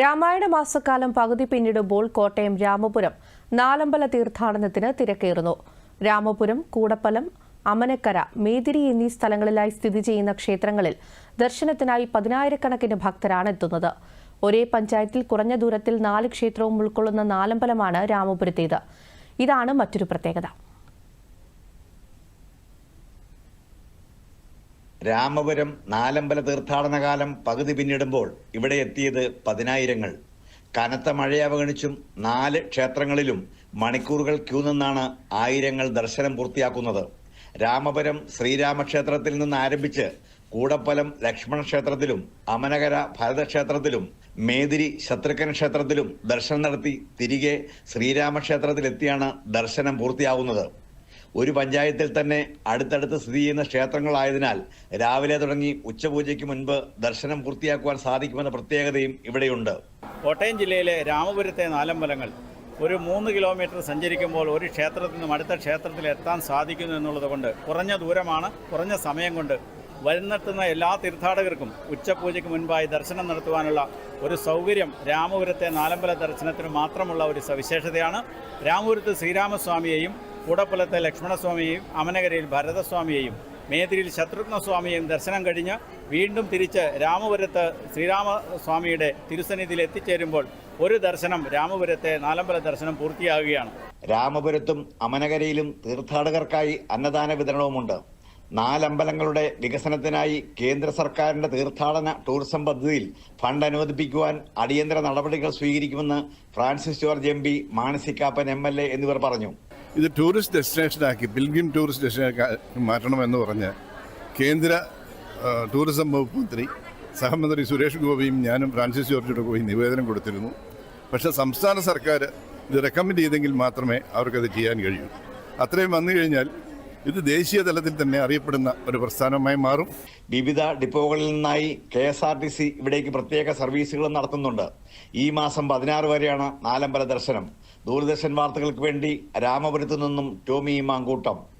രാമായണ മാസക്കാലം പകുതി പിന്നിടുമ്പോൾ കോട്ടയം രാമപുരം നാലമ്പല തീർത്ഥാടനത്തിന് തിരക്കേറുന്നു. രാമപുരം കൂടപ്പലം അമനക്കര മേതിരി എന്നീ സ്ഥലങ്ങളിലായി സ്ഥിതി ചെയ്യുന്ന ക്ഷേത്രങ്ങളിൽ ദർശനത്തിനായി പതിനായിരക്കണക്കിന് ഭക്തരാണ് എത്തുന്നത്. ഒരേ പഞ്ചായത്തിൽ കുറഞ്ഞ ദൂരത്തിൽ നാല് ക്ഷേത്രവും ഉൾക്കൊള്ളുന്ന നാലമ്പലമാണ് രാമപുരത്തേത്. ഇതാണ് മറ്റൊരു പ്രത്യേകത. രാമപുരം നാലമ്പല തീർത്ഥാടന കാലം പകുതി പിന്നിടുമ്പോൾ ഇവിടെ എത്തിയത് പതിനായിരങ്ങൾ. കനത്ത മഴയെ അവഗണിച്ചും നാല് ക്ഷേത്രങ്ങളിലും മണിക്കൂറുകൾ ക്യൂ നിന്നാണ് ആയിരങ്ങൾ ദർശനം പൂർത്തിയാക്കുന്നത്. രാമപുരം ശ്രീരാമക്ഷേത്രത്തിൽ നിന്ന് ആരംഭിച്ച് കൂടപ്പലം ലക്ഷ്മണ ക്ഷേത്രത്തിലും അമനകര ഭരതക്ഷേത്രത്തിലും മേതിരി ശത്രുഘ്ന ക്ഷേത്രത്തിലും ദർശനം നടത്തി തിരികെ ശ്രീരാമക്ഷേത്രത്തിലെത്തിയാണ് ദർശനം പൂർത്തിയാകുന്നത് ഒരു പഞ്ചായത്തിൽ തന്നെ അടുത്തടുത്ത് സ്ഥിതി ചെയ്യുന്ന ക്ഷേത്രങ്ങളായതിനാൽ രാവിലെ തുടങ്ങി ഉച്ചപൂജയ്ക്ക് മുൻപ് ദർശനം പൂർത്തിയാക്കുവാൻ സാധിക്കുമെന്ന പ്രത്യേകതയും ഇവിടെയുണ്ട്. കോട്ടയം ജില്ലയിലെ രാമപുരത്തെ നാലമ്പലങ്ങൾ ഒരു മൂന്ന് കിലോമീറ്റർ സഞ്ചരിക്കുമ്പോൾ ഒരു ക്ഷേത്രത്തിൽ നിന്നും അടുത്ത ക്ഷേത്രത്തിൽ എത്താൻ സാധിക്കുന്നു എന്നുള്ളത് കൊണ്ട് കുറഞ്ഞ ദൂരമാണ് കുറഞ്ഞ സമയം കൊണ്ട് വരുന്നെത്തുന്ന എല്ലാ തീർത്ഥാടകർക്കും ഉച്ചപൂജയ്ക്ക് മുൻപായി ദർശനം നടത്തുവാനുള്ള ഒരു സൗകര്യം രാമപുരത്തെ നാലമ്പല ദർശനത്തിന് മാത്രമുള്ള ഒരു സവിശേഷതയാണ്. രാമപുരത്ത് ശ്രീരാമസ്വാമിയെയും കൂടപ്പലത്തെ ലക്ഷ്മണസ്വാമിയെയും അമനകരയിൽ ഭരതസ്വാമിയെയും മേതിരിയിൽ ശത്രുഘ്നസ്വാമിയെയും ദർശനം കഴിഞ്ഞ് വീണ്ടും തിരിച്ച് രാമപുരത്ത് ശ്രീരാമസ്വാമിയുടെ തിരുസന്നിധിയിൽ എത്തിച്ചേരുമ്പോൾ ഒരു ദർശനം രാമപുരത്തെ നാലമ്പല ദർശനം പൂർത്തിയാകുകയാണ്. രാമപുരത്തും അമനകരയിലും തീർത്ഥാടകർക്കായി അന്നദാന വിതരണവുമുണ്ട്. നാലമ്പലങ്ങളുടെ വികസനത്തിനായി കേന്ദ്ര സർക്കാരിന്റെ തീർത്ഥാടന ടൂറിസം പദ്ധതിയിൽ ഫണ്ട് അനുവദിപ്പിക്കുവാൻ അടിയന്തര നടപടികൾ സ്വീകരിക്കുമെന്ന് ഫ്രാൻസിസ് ജോർജ് എം പി മാനസിക്കാപ്പൻ എം എൽ എ എന്നിവർ പറഞ്ഞു. ഇത് ടൂറിസ്റ്റ് ഡെസ്റ്റിനേഷനാക്കി പിൽഗ്രിം ടൂറിസ്റ്റ് ഡെസ്റ്റിനേഷനാക്കി മാറ്റണമെന്ന് പറഞ്ഞ് കേന്ദ്ര ടൂറിസം വകുപ്പ് മന്ത്രി സഹമന്ത്രി സുരേഷ് ഗോപിയും ഞാനും ഫ്രാൻസിസ് ജോർജിയുടെ പോയി നിവേദനം കൊടുത്തിരുന്നു. പക്ഷേ സംസ്ഥാന സർക്കാർ ഇത് റെക്കമെൻഡ് ചെയ്തെങ്കിൽ മാത്രമേ അവർക്കത് ചെയ്യാൻ കഴിയൂ. അത്രയും വന്നു കഴിഞ്ഞാൽ ഇത് ദേശീയ തലത്തിൽ തന്നെ അറിയപ്പെടുന്ന ഒരു പ്രസ്ഥാനമായി മാറും. വിവിധ ഡിപ്പോകളിൽ നിന്നായി K S R T C ഇവിടേക്ക് പ്രത്യേക സർവീസുകളും നടത്തുന്നുണ്ട്. ഈ മാസം പതിനാറ് വരെയാണ് നാലമ്പല ദർശനം. ദൂരദർശൻ വാർത്തകൾക്ക് വേണ്ടി രാമപുരത്തു നിന്നും ടോമി മാങ്കൂട്ടം.